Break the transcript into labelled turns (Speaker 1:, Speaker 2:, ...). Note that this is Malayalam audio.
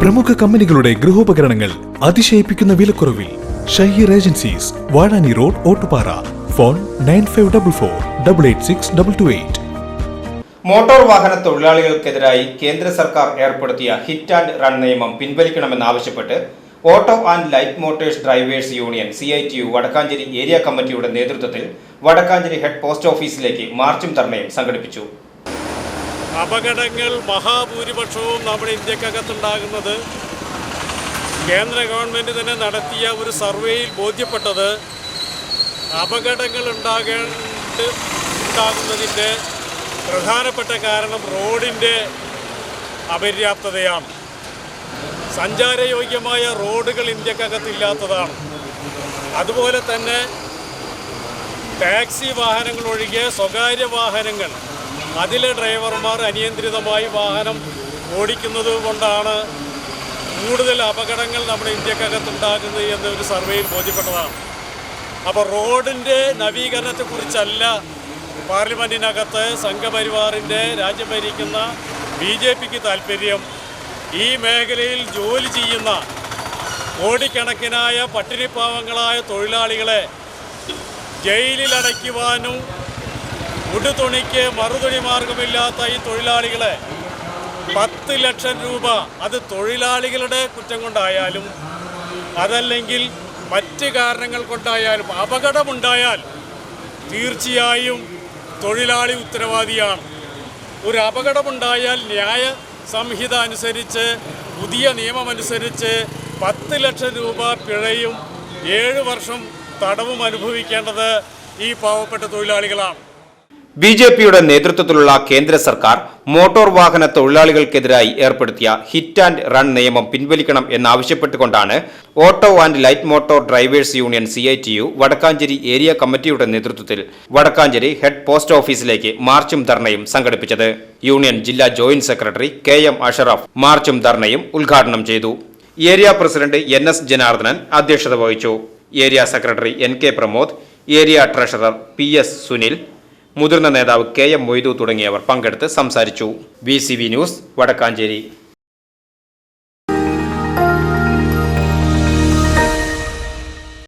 Speaker 1: പ്രമുഖ കമ്പനികളുടെ ഗൃഹോപകരണങ്ങൾ അതിശയിപ്പിക്കുന്ന വിലക്കുറവിൽ Shaheer agencies Vazhani road Ottupara. Phone nine five double four double eight six double two eight.
Speaker 2: Motor വാഹന തൊഴിലാളികൾക്കെതിരായി കേന്ദ്ര സർക്കാർ ഏർപ്പെടുത്തിയ ഹിറ്റ് ആൻഡ് റൺ നിയമം പിൻവലിക്കണമെന്നാവശ്യപ്പെട്ട് auto and light motors drivers union C I T U Vadakkanchery area കമ്മിറ്റിയുടെ നേതൃത്വത്തിൽ വടക്കാഞ്ചേരി ഹെഡ് പോസ്റ്റ് ഓഫീസിലേക്ക് മാർച്ചും ധർണയും സംഘടിപ്പിച്ചു.
Speaker 3: അപകടങ്ങൾ മഹാഭൂരിപക്ഷവും നമ്മുടെ ഇന്ത്യക്കകത്തുണ്ടാകുന്നത്. കേന്ദ്ര ഗവൺമെന്റ് തന്നെ നടത്തിയ ഒരു സർവേയിൽ ബോധ്യപ്പെട്ടത് അപകടങ്ങൾ ഉണ്ടാകേണ്ട ഉണ്ടാകുന്നതിന്റെ പ്രധാനപ്പെട്ട കാരണം റോഡിന്റെ അപര്യാപ്തതയാണ്. സഞ്ചാരയോഗ്യമായ റോഡുകൾ ഇന്ത്യക്കകത്തില്ലാത്തതാണ്. അതുപോലെ തന്നെ ടാക്സി വാഹനങ്ങൾ ഒഴികെ സ്വകാര്യ വാഹനങ്ങൾ അതിലെ ഡ്രൈവർമാർ അനിയന്ത്രിതമായി വാഹനം ഓടിക്കുന്നത് കൊണ്ടാണ് കൂടുതൽ അപകടങ്ങൾ നമ്മുടെ ഇന്ത്യക്കകത്തുണ്ടാകുന്നത് എന്ന് ഒരു സർവേയിൽ ബോധ്യപ്പെട്ടതാണ്. അപ്പോൾ റോഡിന്റെ നവീകരണത്തെക്കുറിച്ചല്ല പാർലമെന്റിനകത്ത് സംഘപരിവാറിന്റെ രാജ്യം ഭരിക്കുന്ന ബി ജെ പിക്ക് താല്പര്യം. ഈ മേഖലയിൽ ജോലി ചെയ്യുന്ന കോടിക്കണക്കിനായ പട്ടിണിപ്പാവങ്ങളായ തൊഴിലാളികളെ ജയിലിൽ അടയ്ക്കുവാനും ഉടുതുണിക്ക് മറുതുണി മാർഗമില്ലാത്ത ഈ തൊഴിലാളികളെ പത്ത് ലക്ഷം രൂപ അത് തൊഴിലാളികളുടെ കുറ്റം കൊണ്ടായാലും അതല്ലെങ്കിൽ മറ്റ് കാരണങ്ങൾ കൊണ്ടായാലും അപകടമുണ്ടായാൽ തീർച്ചയായും തൊഴിലാളി ഉത്തരവാദിയാണ്. ഒരു അപകടമുണ്ടായാൽ ന്യായ സംഹിത അനുസരിച്ച് പുതിയ നിയമമനുസരിച്ച് പത്ത് ലക്ഷം രൂപ പിഴയും ഏഴ് വർഷം തടവും അനുഭവിക്കേണ്ടത് ഈ പാവപ്പെട്ട തൊഴിലാളികളാണ്.
Speaker 2: ബി ജെ പിയുടെ നേതൃത്വത്തിലുള്ള കേന്ദ്ര സർക്കാർ മോട്ടോർ വാഹന തൊഴിലാളികൾക്കെതിരായി ഏർപ്പെടുത്തിയ ഹിറ്റ് ആൻഡ് റൺ നിയമം പിൻവലിക്കണം എന്നാവശ്യപ്പെട്ടുകൊണ്ടാണ് auto and light motor drivers union C I T U Vadakkanchery area കമ്മിറ്റിയുടെ നേതൃത്വത്തിൽ വടക്കാഞ്ചേരി ഹെഡ് പോസ്റ്റ് ഓഫീസിലേക്ക് മാർച്ചും ധർണയും സംഘടിപ്പിച്ചത്. യൂണിയൻ ജില്ലാ joint secretary K M Ashraf മാർച്ചും ധർണയും ഉദ്ഘാടനം ചെയ്തു. Area president N S Janardanan അധ്യക്ഷത വഹിച്ചു. Area secretary N K Pramod area treasurer P S Sunil മുതിർന്ന നേതാവ് കെ എം മൊയ്തു തുടങ്ങിയവർ പങ്കെടുത്ത് സംസാരിച്ചു. V C V news Vadakkanchery.